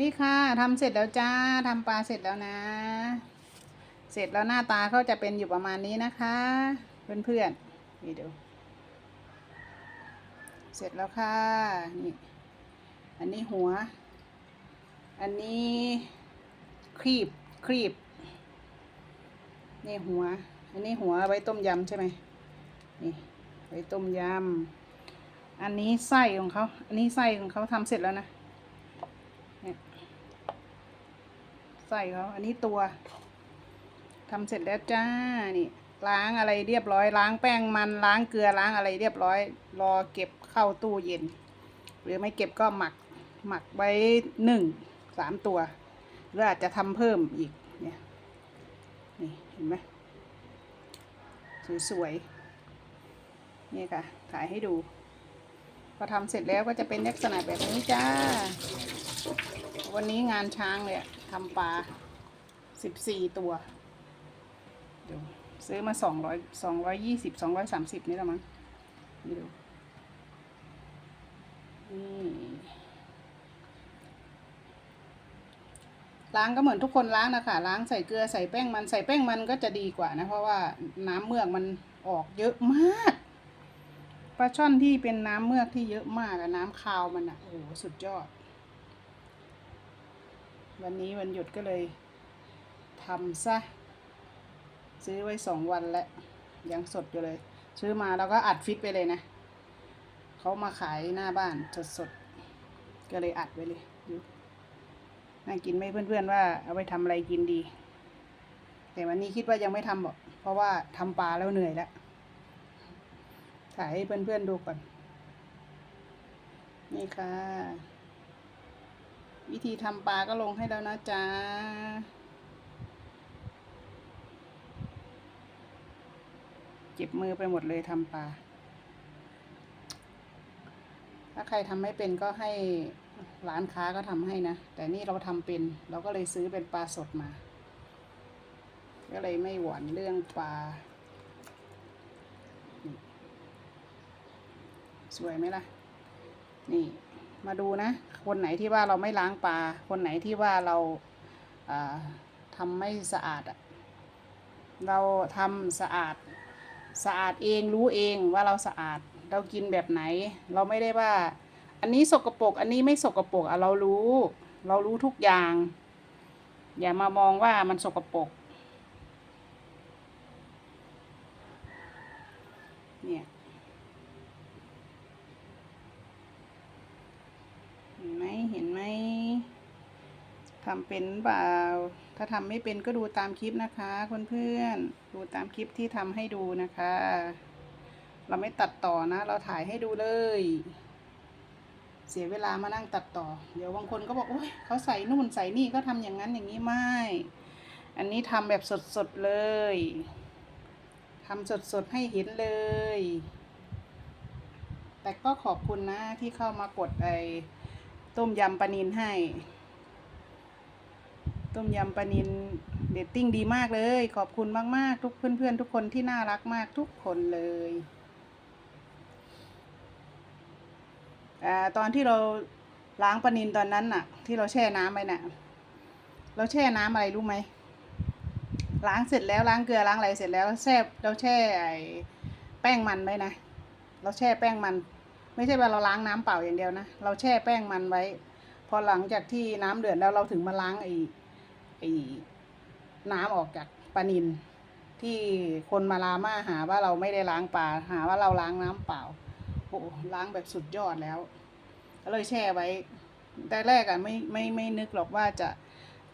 นี่ค่ะทำเสร็จแล้วจ้าทำปลาเสร็จแล้วนะ เสร็จแล้วหน้าตาเขาจะเป็นอยู่ประมาณนี้นะคะ เพื่อนๆนี่ดู เสร็จแล้วค่ะนี่อันนี้หัว อันนี้ครีบครีบนี่หัว อันนี้หัวไว้ต้มยำใช่ไหมนี่ไว้ต้มยำอันนี้ไส้ของเขาอันนี้ไส้ของเขาทำเสร็จแล้วนะ เนี่ย ใส่เขาอันนี้ตัวทำเสร็จแล้วจ้านี่ ล้างอะไรเรียบร้อย ล้างแป้งมันล้างเกลือล้างอะไรเรียบร้อย รอเก็บเข้าตู้เย็น หรือไม่เก็บก็หมักหมักไว้หนึ่งสามตัวหรืออาจจะทำเพิ่มอีกเนี่ยนี่เห็นไหมสวยๆนี่ค่ะถ่ายให้ดู พอทำเสร็จแล้วก็จะเป็นลักษณะแบบนี้จ้า วันนี้งานช้างเลยอะ ทำปลาสิบสี่ตัวเดี๋ยวซื้อมาสองร้อยสองร้อยยี่สิบสองร้อยสามสิบนี่ละมั้งนี่ดูนี่ล้างก็เหมือนทุกคนล้างนะคะล้างใส่เกลือใส่แป้งมันใส่แป้งมันก็จะดีกว่านะเพราะว่าน้ำเมือกมันออกเยอะมากปลาช่อนที่เป็นน้ำเมือกที่เยอะมากอะน้ำคาวมันอะโอ้โหสุดยอด วันนี้วันหยุดก็เลยทำซะ ซื้อไว้สองวันแล้ว ยังสดอยู่เลย ซื้อมาแล้วก็อัดฟิตไปเลยนะ เขามาขายหน้าบ้านสดสดก็เลยอัดไว้เลยดูน่ากินไหมเพื่อนๆว่าเอาไปทำอะไรกินดี แต่วันนี้คิดว่ายังไม่ทำหรอกเพราะว่าทำปลาแล้วเหนื่อยแล้วถ่ายให้เพื่อนๆดูก่อน นี่ค่ะ วิธีทำปลาก็ลงให้แล้วนะจ๊ะเจ็บมือไปหมดเลยทำปลา ถ้าใครทำไม่เป็นก็ให้ร้านค้าก็ทำให้นะ แต่นี่เราทำเป็น เราก็เลยซื้อเป็นปลาสดมา ก็เลยไม่หวนเรื่องปลา สวยไหมล่ะ นี่ มาดูนะ คนไหนที่ว่าเราไม่ล้างปลา คนไหนที่ว่าเราอ่าทำไม่สะอาด เราทำสะอาดสะอาดเองรู้เองว่าเราสะอาด เรากินแบบไหน เราไม่ได้ว่า อันนี้สกปรกอันนี้ไม่สกปรกอะเรารู้ เรารู้ทุกอย่าง อย่ามามองว่ามันสกปรกเนี่ย เห็นไหมเห็นไหม ทำเป็นเปล่า ถ้าทำไม่เป็นก็ดูตามคลิปนะคะเพื่อนๆ ดูตามคลิปที่ทำให้ดูนะคะ เราไม่ตัดต่อนะ เราถ่ายให้ดูเลย เสียเวลามานั่งตัดต่อ เดี๋ยวบางคนก็บอกโอ้ยเขาใส่นู่นใส่นี่ก็ทำอย่างนั้นอย่างนี้ไม่ อันนี้ทำแบบสดๆเลยทำสดๆให้เห็นเลย แต่ก็ขอบคุณนะที่เข้ามากดไอต้มยำปลานินให้ ต้มยำปลานินเดตติ้งดีมากเลย ขอบคุณมาก ๆ ทุกเพื่อนๆ ทุกคนที่น่ารักมากทุกคนเลยอตอนที่เราล้างปลานินตอนนั้นน่ะ ที่เราแช่น้ำไปน่ะ เราแช่น้ำอะไรรู้ไหมล้างเสร็จแล้วล้างเกลือล้างอะไรเสร็จแล้วแช่เราแช่ไอ้แป้งมันไว้นะ เราแช่แป้งมัน ไม่ใช่ว่าเราล้างน้ำเปล่าอย่างเดียวนะ เราแช่แป้งมันไว้ พอหลังจากที่น้ำเดือดแล้วเราถึงมาล้างไอ้ ไอ้น้ำออกจากปลานินที่คนมาลาม่าหาว่าเราไม่ได้ล้างปลาหาว่าเราล้างน้ำเปล่าโอ้ล้างแบบสุดยอดแล้วก็เลยแช่ไว้แต่แรกอะไม่ไม่ไม่นึกหรอกว่าจะ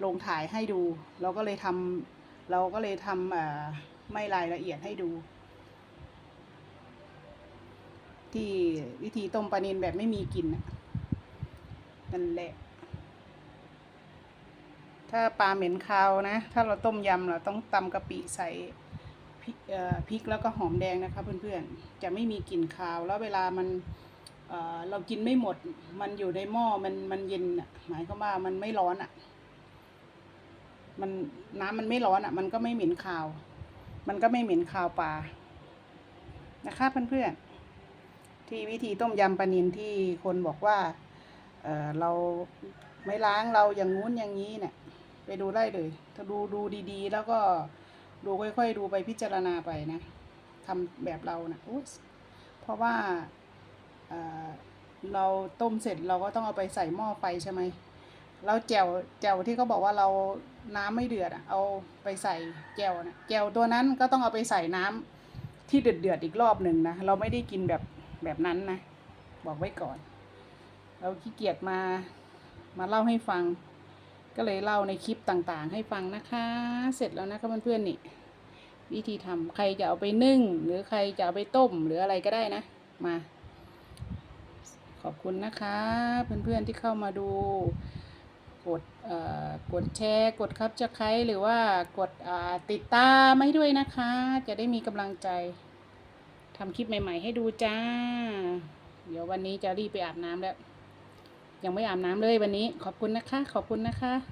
ลงถ่ายให้ดู เราก็เลยทำเราก็เลยทำอ่าไม่รายละเอียดให้ดู ที่วิธีต้มปลานินแบบไม่มีกลิ่นนั่นแหละ ถ้าปลาเหม็นคาวนะ ถ้าเราต้มยำเราต้องตำกะปิใส่พริกแล้วก็หอมแดงนะคะเพื่อนๆ จะไม่มีกลิ่นคาว แล้วเวลามันเเรากินไม่หมด มันอยู่ในหม้อ มันมันเย็นอะ หมายความว่ามันไม่ร้อนอะ มันน้ำมันไม่ร้อนอะ มันก็ไม่เหม็นคาว มันก็ไม่เหม็นคาวปลา นะคะเพื่อนๆ ที่วิธีต้มยำปลานินที่คนบอกว่าเเราไม่ล้างเราอย่างงู้นอย่างนี้เนี่ย ไปดูได้เลย ถ้าดูดูดีๆ แล้วก็ดูค่อยๆ ดูไปพิจารณาไปนะทำแบบเรานะอุ๊ยเพราะว่าเราต้มเสร็จเราก็ต้องเอาไปใส่หม้อไฟใช่ไหมแล้วแจวแจวที่เขาบอกว่าเราน้ำไม่เดือดอะเอาไปใส่แจวนะแจวตัวนั้นก็ต้องเอาไปใส่น้ำที่เดือดเดือดๆอีกรอบหนึ่งนะเราไม่ได้กินแบบแบบนั้นนะ บอกไว้ก่อน เราขี้เกียจมามาเล่าให้ฟัง ก็เลยเล่าในคลิปต่างๆ ให้ฟังนะคะ เสร็จแล้วนะคะเพื่อนๆนี่ วิธีทำใครจะเอาไปนึ่ง หรือใครจะเอาไปต้มหรืออะไรก็ได้นะ มา ขอบคุณนะคะ เพื่อนๆที่เข้ามาดูกดเอ่อกดแชร์ กดครับจะใครหรือว่ากดอ่าติดตามให้ด้วยนะคะ จะได้มีกำลังใจทำคลิปใหม่ ๆ ให้ดูจ้า เดี๋ยววันนี้จะรีบไปอาบน้ำแล้ว ยังไม่อาบน้ำเลยวันนี้ ขอบคุณนะคะ ขอบคุณนะคะ